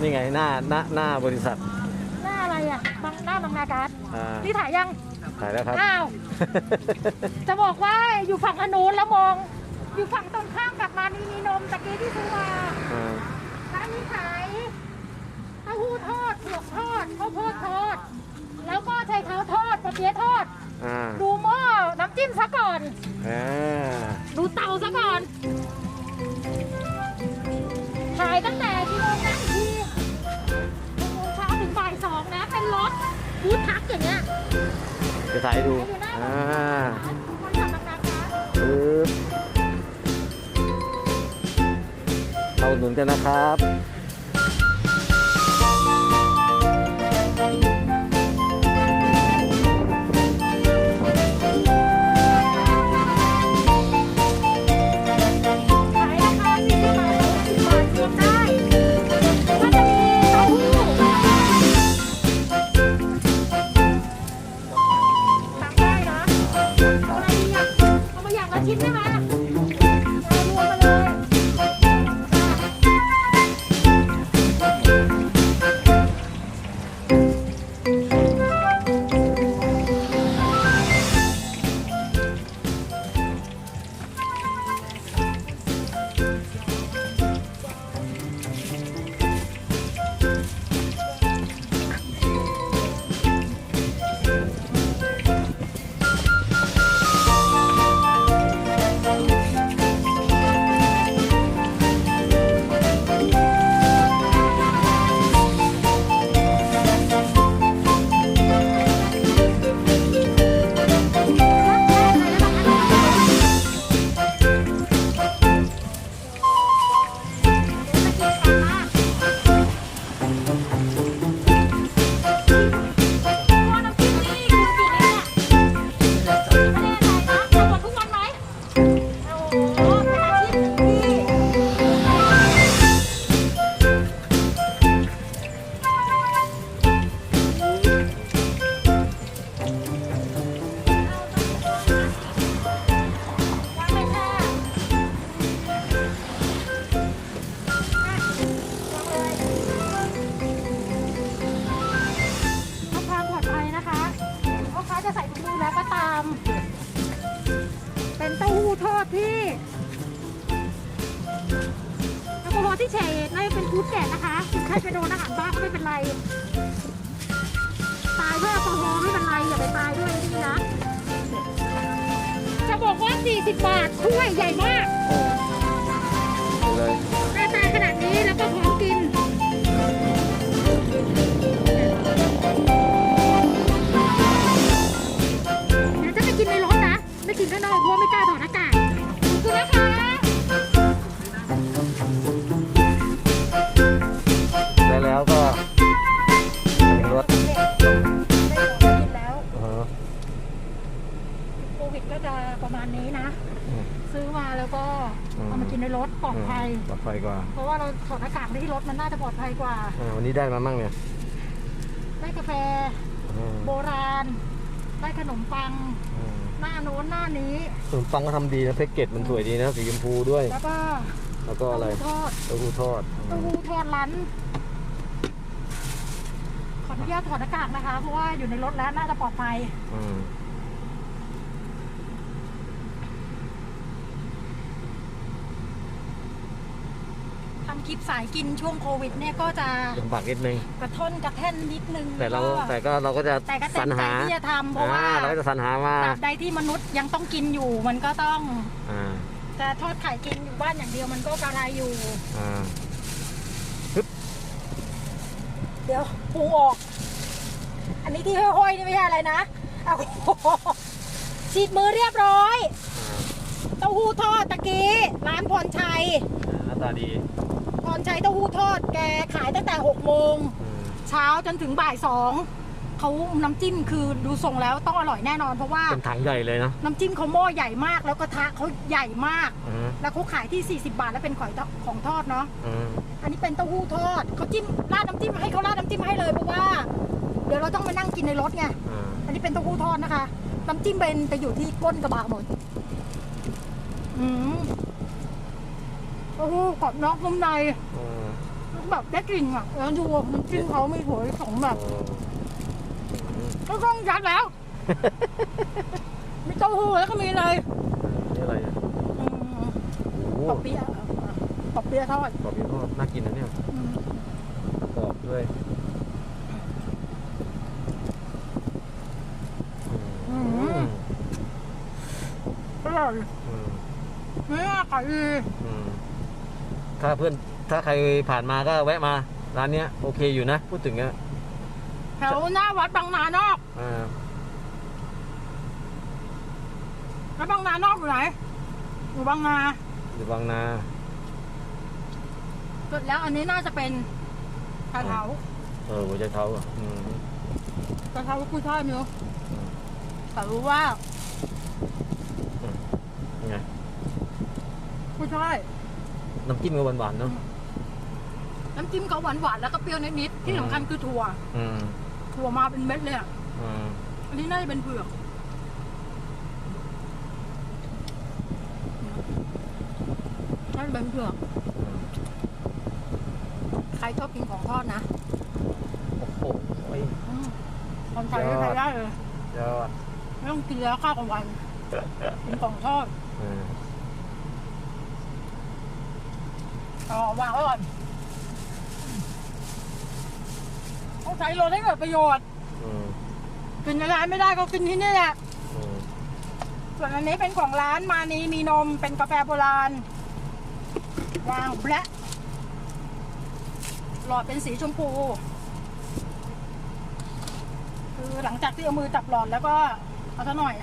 นี่ไงหน้าหน้าหน้าบริษัท หน้าอะไรอะบางหน้าบางนาการ์ดอ่า นี่ถ่ายยัง ถ่ายแล้วครับ อ้าว จะบอกว่าอยู่ฝั่งอนนุนแล้วมอง อยู่ฝั่งตรงข้ามกับมานีมีนมตะกี้ที่ซื้อมาอ่าร้านนี้ขายเต้าหู้ทอดเผือกทอดข้าวโพดทอด แล้วก็ไชเท้าทอดปะเปี๊ยะทอด อ่าดูหม้อน้ำจิ้มซะก่อน อ่า ถ่ายให้ดูอยู่หน้าอ่าบริษัทบางนาการปึ๊บเราอุดหนุนกันนะครับ ล ที่แช่น่าจะเป็นฟูดแกะนะคะใครไปโดนอาหารบ้าก็ไม่เป็นไร ตายด้วยแอลกอฮอล์ไม่เป็นไรอย่าไปตายด้วยนี่นะ จะบอกว่า 40 บาทถ้วยใหญ่มากเอาเลยหน้าตาขนาดนี้แล้วก็พร้อมกิน เดี๋ยวจะไปกินในรถนะ ไม่กินข้างนอกเพราะว่าไม่กล้าถอดหน้ากาก ปลอดภัยกว่าเพราะว่าเราถอดหน้ากากในที่รถมันน่าจะปลอดภัยกว่า อ่าวันนี้ได้มามั่งเนี่ยได้กาแฟ อ่าโบราณ ได้ขนมปัง อ่าหน้าโน้นหน้านี้ ขนมปังก็ทำดีนะแพ็กเกจมันสวยดีนะสีชมพูด้วย แล้วก็แล้วก็อะไรเต้าหู้ทอดเต้าหู้ทอดเต้าหู้ทอดร้านขออนุญาตถอดหน้ากากนะคะ เพราะว่าอยู่ในรถแล้วน่าจะปลอดภัย อืม คลิปสายกินช่วงโควิดเนี่ยก็จะลำบากนิดนึงกระท่อนกระแท่นนิดนึงแต่เราก็แต่ก็เราก็จะแต่ก็สเต็รมรใจหาที่จะทำเพราะว่าอ่เราก็จะสรรหามาตราบใดที่มนุษย์ยังต้องกินอยู่มันก็ต้องอ่าจะทอดไข่กินอยู่บ้านอย่างเดียวมันก็กระไรอยู่ อ่าเดี๋ยวปูออก อันนี้ที่ห้อยๆนี่ไม่ใช่อะไรนะเอาฉีดมือเรียบร้อยเต้าหู้ทอดตะกี้ร้านพรชัยหน้าตาดี รชัยเต้าหู้ทอดแกขายตั้งแต่หกโมงอืมเช้าจนถึงบ่ายสองเขาน้ำจิ้มคือดูทรงแล้วต้องอร่อยแน่นอนเพราะว่าเป็นถังใหญ่เลยนะน้ำจิ้มเขาหม้อใหญ่มาก แล้วกระทะเขาใหญ่มากอ่าแล้วเขาขายที่ 40 บาทแล้วเป็นของของทอดเนาะอ่าอันนี้เป็นเต้าหู้ทอดเขาจิ้มราดน้ำจิ้มให้เขาราดน้ำจิ้มให้เลยเพราะว่า เดี๋ยวเราต้องมานั่งกินในรถไงอ่าอันนี้เป็นเต้าหู้ทอดนะคะน้ำจิ้มเป็นไปอยู่ที่ก้นกระบะหมดอืม โอ้โหขอบนอกนุ่มในอืมแบบได้กลิ่นอะแล้วดูน้ำจิ้มเขาไม่ถั่วสองแบบอืมก็ต้องยัดแล้ว มีเต้าหู้แล้วก็มีอะไรนี่อะไรอะอืมโอ้ปอบเปี๊ยะปอบเปี๊ยะทอดกรอบยี่ห้อน่ากินนะเนี่ยอืมกรอบด้วยอืมอร่อยอืม เนี่ยขายดีอืม ถ้าเพื่อนถ้าใครผ่านมาก็แวะมาร้านเนี้ยโอเคอยู่นะ พูดถึงอะแถวหน้าวัดบางนานอกอ่าแล้วบางนานอกอยู่ไหนอยู่บางนาอยู่บางนาเสร็จแล้วอันนี้น่าจะเป็นกระเทาเออหัวใจเท้าอะอืมกระเทากุ้ยช่ายไม่รู้อืมแต่รู้ว่านี่ไงกุ้ยช่าย น้ำจิ้มก็หวานๆเนาะ น้ำจิ้มเขาหวานๆแล้วก็เปรี้ยวนิดๆที่สำคัญคือถั่ว อืมถั่วมาเป็นเม็ดเลยอะอืมอันนี้น่าจะเป็นเผือกน่าจะเป็นเผือกอืมใครชอบกินของทอดนะโอ้โหอืมคนไทยไม่ใครได้เลยยอดไม่ต้องกินแล้วข้าวกลางวันกินของทอด อืม อ๋อวางไว้ก่อนต้องใช้รถให้เกิดประโยชน์อืมกินในร้านไม่ได้ก็กินที่นี่แหละ อืมส่วนอันนี้เป็นของร้านมานีมีนมเป็นกาแฟโบราณ วางแบละหลอดเป็นสีชมพู คือหลังจากที่เอามือจับหลอดแล้วก็เอาซะหน่อย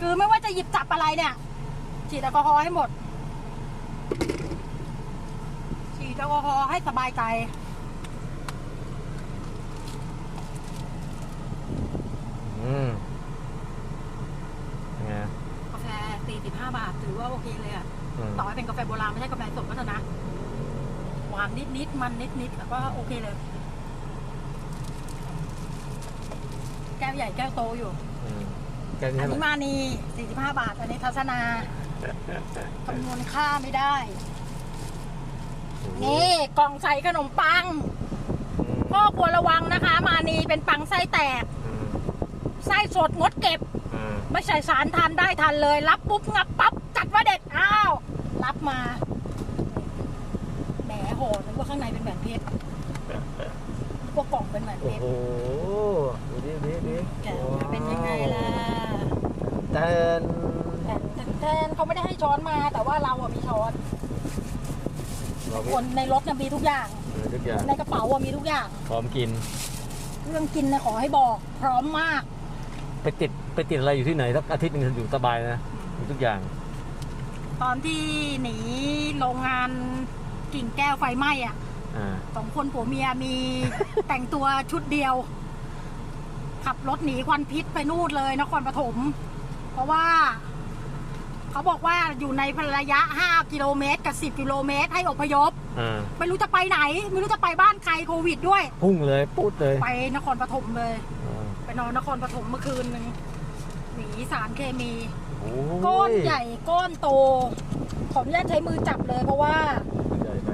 คือไม่ว่าจะหยิบจับอะไรเนี่ยฉีดแอลกอฮอล์ให้หมด ฉีดแอลกอฮอล์ให้สบายใจ อืมยังไงกาแฟ 45 บาท ถือว่าโอเคเลยอะอืมต่อให้เป็นกาแฟโบราณไม่ใช่กาแฟสดก็เถอะนะ หวานนิดๆมันนิดๆแล้วก็โอเคเลย แก้วใหญ่แก้วโตอยู่ อืมแก้วนี้อันเท่านี้ไหร่มานี45 บาท อันนี้ทัศนา คำนวณค่าไม่ได้ นี่กล่องใส่ขนมปังอืมพ่อควรระวังนะคะ มานีเป็นปังไส้แตกอืมไส้สดงดเก็บอืมไม่ใส่สารทานได้ทันเลย รับปุ๊บงับปั๊บจัดว่าเด็ดอ้าวรับมาแหมโหนึกว่าข้างในเป็นแหวนเพชรพวกกล่องเป็นแหวนเพโอ้ชรโหดูดิดูดิดูดิแกะมาเป็นยังไงล่ะแตนแทนแทนเขาไม่ได้ให้ ช้อนมาแต่ว่าเราอะมีช้อน เราคนในรถน่ะมีทุกอย่าง เออทุกอย่างในกระเป๋าอะมีทุกอย่าง พร้อมกิน เรื่องกินนะขอให้บอก พร้อมมาก ไปติดไปติดอะไรอยู่ที่ไหนสักอาทิตย์หนึงอยู่สบายนะมีทุกอย่าง ตอนที่หนีโรงงานกิ่งแก้วไฟไหม้อะอ่า สองคนผัวเมียมี แต่งตัวชุดเดียว ขับรถหนีควันพิษไปนู่นเลยนครปฐมเพราะว่า เขาบอกว่าอยู่ในระยะ 5 กิโลเมตร กับ 10 กิโลเมตร ให้อพยพ อ่าไม่รู้จะไปไหน ไม่รู้จะไปบ้านใครโควิดด้วย พุ่งเลยปุ๊ดเลยไปนครปฐมเลย อ่าไปนอนนครปฐมเมื่อคืนหนึ่งหนีสารเคมี โอ้ยก้อนใหญ่ก้อนโต ขออนุญาตใช้มือจับเลยเพราะว่า ใหญ่ไป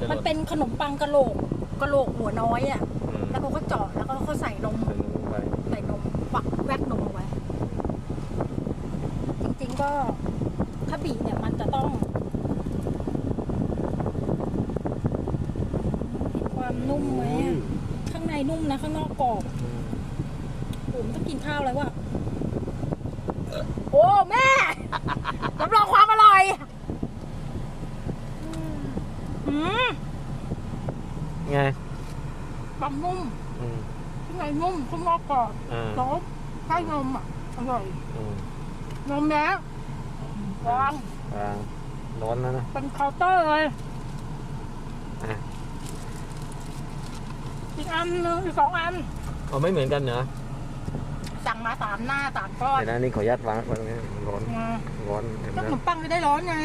จะหล่น มันเป็นขนมปังกะโหลกกะโหลกหัวน้อยอะ อืมแล้วเขาก็เจาะแล้วก็เขาใส่นม ใส่ลงไปใส่นมปักแวดนมเอาไว้จริงๆ ก็ถ้าบีบเนี่ยมันจะต้องเห็นความนุ่มไหมอะข้างในนุ่มนะ ข้างนอกกรอบอืมผมต้องกินข้าวแล้วว่ะโอ้แม่รับรองความอร่อยอืมไงปังนุ่มอืมข้างในนุ่มข้างนอกกรอบอ่าแล้วไส้นมอะอร่อย อืม นมแล้ววางอ่าร้อนแล้วนะ เป็นเคาน์เตอร์เลยอะอีกอันนึงอีกสองอัน เอาไม่เหมือนกันเหรอสั่งมาสามหน้าสามก้อนเดี๋ยวนะนี่ขออนุญาตวางไว้ตรงนี้ร้อนมาร้อนเห็นไหมก็ขนมปังจะได้ร้อนไง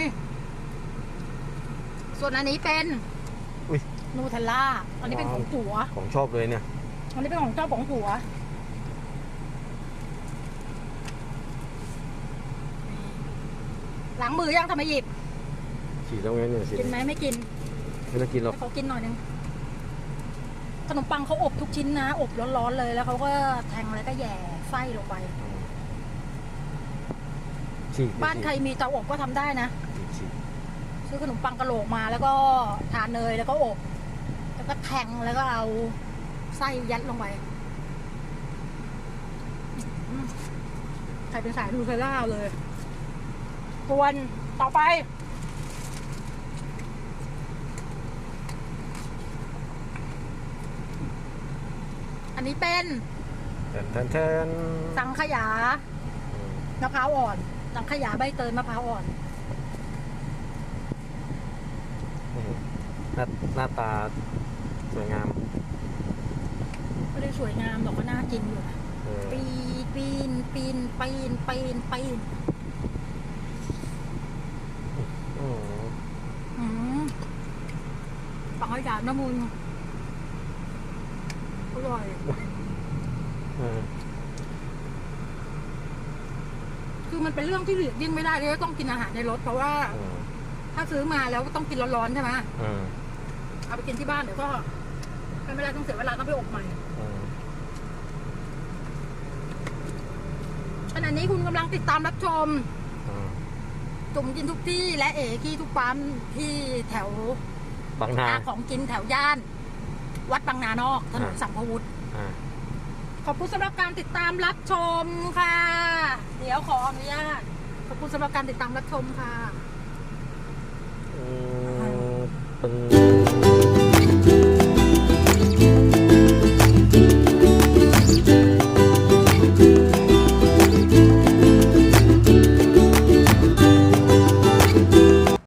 ส่วนอันนี้เป็นอุ๊ยนูเทลล่า อันนี้เป็นของผัว ของชอบเลยเนี่ย อันนี้เป็นของเจ้าของผัว ล้างมือยังทำไมหยิบฉีดแล้วไงเนี่ยฉีดกินไหมไม่กินไม่ต้องกินหรอกให้เขากินหน่อยนึงขนมปังเขาอบทุกชิ้นนะ อบร้อนๆเลยแล้วเขาก็แทงแล้วก็แหย่ไส้ลงไป ฉีดบ้านใครมีเตาอบก็ทำได้นะ ฉีดฉีดซื้อขนมปังกะโหลกมาแล้วก็ทาเนยแล้วก็อบ แล้วก็แทงแล้วก็เอาไส้ยัดลงไปอืมใครเป็นสายดูเทลล่าเลย ส่วนต่อไป อันนี้เป็นแทนแทนแทนสังขยามะพร้าวอ่อนสังขยาใบเตยมะพร้าวอ่อนหน้าหน้าตาสวยงามไม่ได้สวยงามหรอกก็น่ากินอยู่นะเออปีนปีนปีนปีนปีนปีน อืม อืม ปังขยาน้ำมุนอร่อยอคือมันเป็นเรื่องที่หลีกเลี่ยงไม่ได้เลยว่าต้องกินอาหารในรถ เพราะว่าถ้าซื้อมาแล้วก็ต้องกินร้อนๆใช่ไหมเออเอาไปกินที่บ้านเดี๋ยวก็ไม่ได้ต้องเสียเวลาต้องไปอบใหม่ขณะนี้คุณกำลังติดตามรับชมจุ่มกินทุกที่และเอ๋กี้ทุกปั๊มที่แถว บางนา หาของกินแถวย่าน วัดบางนานอกถนนอ่า สัมภวุฒิอ่าขอบคุณสำหรับการติดตามรับชมค่ะ เดี๋ยวขออนุญาตขอบคุณสำหรับการติดตามรับชมค่ะ อืมเป็น